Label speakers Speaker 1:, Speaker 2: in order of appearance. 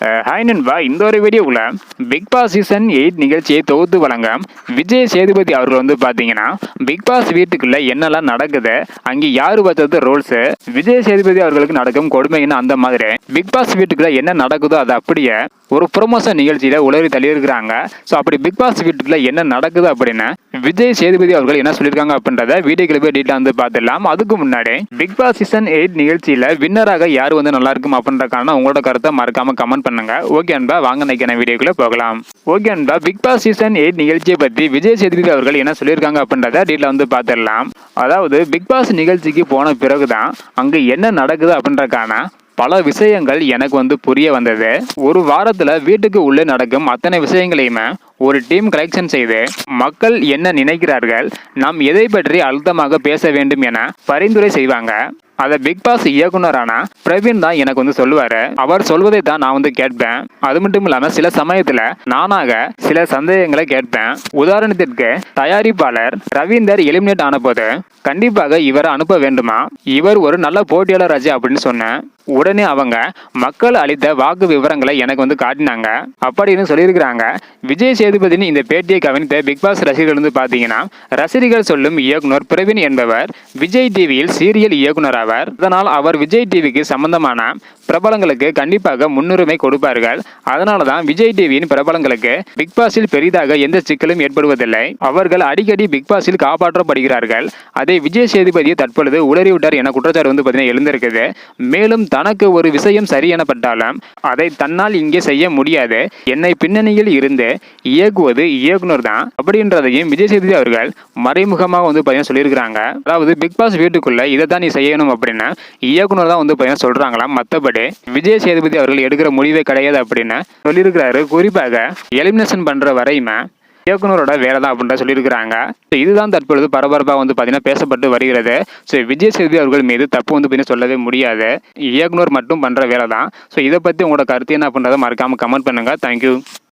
Speaker 1: Uh, hi நண்பா இந்த ஒரு வீடியோவில் பிக் பாஸ் சீசன் எயிட் நிகழ்ச்சியை தொகுத்து வழங்க விஜய் சேதுபதி அவர்கள் வந்து பார்த்தீங்கன்னா பிக் பாஸ் வீட்டுக்குள்ளே என்னெல்லாம் நடக்குது அங்கே யார் வச்சது ரூல்ஸு விஜய் சேதுபதி அவர்களுக்கு நடக்கும் கொடுமைன்னு அந்த மாதிரி பிக் பாஸ் வீட்டுக்குள்ளே என்ன நடக்குதோ அது அப்படியே ஒரு ப்ரொமோஷன் நிகழ்ச்சியில் உளறி தள்ளியிருக்கிறாங்க. ஸோ அப்படி பிக் பாஸ் வீட்டுக்குள்ளே என்ன நடக்குது அப்படின்னு விஜய் சேதுபதி அவர்கள் என்ன சொல்லியிருக்காங்க அப்படின்றத வீடியோக்குள்ள போய் டீட்டெயில் வந்து பார்த்துடலாம். அதுக்கு முன்னாடி பிக் பாஸ் சீசன் எயிட் நிகழ்ச்சியில் வின்னராக யார் வந்து நல்லா இருக்கும் அப்படின்றக்கான உங்களோட கருத்தை மறக்காம கமெண்ட் பண்ணுங்க. ஓகே அன்பா வாங்க நினைக்கிற வீடியோக்குள்ள போகலாம். ஓகே அன்பா பிக் பாஸ் சீசன் எயிட் நிகழ்ச்சியை பற்றி விஜய் சேதுபதி அவர்கள் என்ன சொல்லியிருக்காங்க அப்படின்றத டீட்டில் வந்து பார்த்துடலாம். அதாவது பிக் பாஸ் நிகழ்ச்சிக்கு போன பிறகுதான் அங்கே என்ன நடக்குது அப்படின்றக்கான பல விஷயங்கள் எனக்கு வந்து புரிய வந்தது. ஒரு வாரத்துல வீட்டுக்கு உள்ளே நடக்கும் அத்தனை விஷயங்களையுமே ஒரு டீம் கலெக்ஷன் செய்து மக்கள் என்ன நினைக்கிறார்கள் நாம் எதை பற்றி அழுத்தமாக பேச வேண்டும் என பரிந்துரை செய்வாங்க. அதை பிக் பாஸ் இயக்குனரான பிரவீன் தான் எனக்கு வந்து சொல்லுவாரு. அவர் சொல்வதை தான் நான் வந்து கேட்பேன். அது மட்டும் இல்லாம சில சமயத்துல நானாக சில சந்தேகங்களை கேட்பேன். உதாரணத்திற்கு தயாரிப்பாளர் ரவீந்தர் எலிமினேட் ஆன போது கண்டிப்பாக இவரை அனுப்ப வேண்டுமா? இவர் ஒரு நல்ல போட்டியாளர் ராஜா அப்படின்னு சொன்னேன். உடனே அவங்க மக்கள் அளித்த வாக்கு விவரங்களை எனக்கு வந்து காட்டினாங்க. அப்படின்னு சொல்லியிருக்கிறாங்க. விஜய் சேதுபதினு இந்த பேட்டியை கவனித்த பிக் பாஸ் ரசிகர்கள் வந்து பார்த்தீங்கன்னா ரசிகர்கள் சொல்லும் இயக்குனர் பிரவீன் என்பவர் விஜய் டிவியில் சீரியல் இயக்குனர் ஆவார். அதனால் அவர் விஜய் டிவிக்கு சம்பந்தமான பிரபலங்களுக்கு கண்டிப்பாக முன்னுரிமை கொடுப்பார்கள். அதனால தான் விஜய் டிவியின் பிரபலங்களுக்கு பிக் பாஸில் பெரிதாக எந்த சிக்கலும் ஏற்படுவதில்லை. அவர்கள் அடிக்கடி பிக் பாஸில் காப்பாற்றப்படுகிறார்கள். அதை விஜய் சேதுபதி தற்பொழுது உளறிவிட்டார் என குற்றச்சாட்டு வந்து பார்த்தீங்கன்னா எழுந்திருக்குது. மேலும் தனக்கு ஒரு விஷயம் சரி எனப்பட்டாலும் அதை தன்னால் இங்கே செய்ய முடியாது. என்னை பின்னணியில் இருந்து இயக்குவது இயக்குனர் தான் அப்படின்றதையும் விஜய் சேதுபதி அவர்கள் மறைமுகமாக வந்து பார்த்தீங்கன்னா சொல்லியிருக்கிறாங்க. அதாவது பிக் பாஸ் வீட்டுக்குள்ள இதை தான் நீ செய்யணும் அப்படின்னு இயக்குனர் தான் வந்து பார்த்தீங்கன்னா சொல்றாங்களாம். மற்றபடி விஜய் சேதுபதி அவர்கள் எடுக்கிற முடிவே கிடையாது அப்படின்னு சொல்லியிருக்கிறாரு. குறிப்பாக எலிமினேஷன் பண்ற வரையுமே இயக்குனரோட வேலை தான் அப்படின்னு சொல்லியிருக்கிறாங்க இதுதான் தற்பொழுது பரபரப்பாக வந்து பார்த்தீங்கன்னா பேசப்பட்டு வருகிறது. ஸோ விஜய் சேதுபதி அவர்கள் மீது தப்பு வந்து பார்த்தீங்கன்னா சொல்லவே முடியாது. இயக்குனர் மட்டும் பண்ணுற வேலை தான் ஸோ இதை பற்றி உங்களோட கருத்து என்ன அப்படின்றத மறக்காமல் கமெண்ட் பண்ணுங்கள் தேங்க்யூ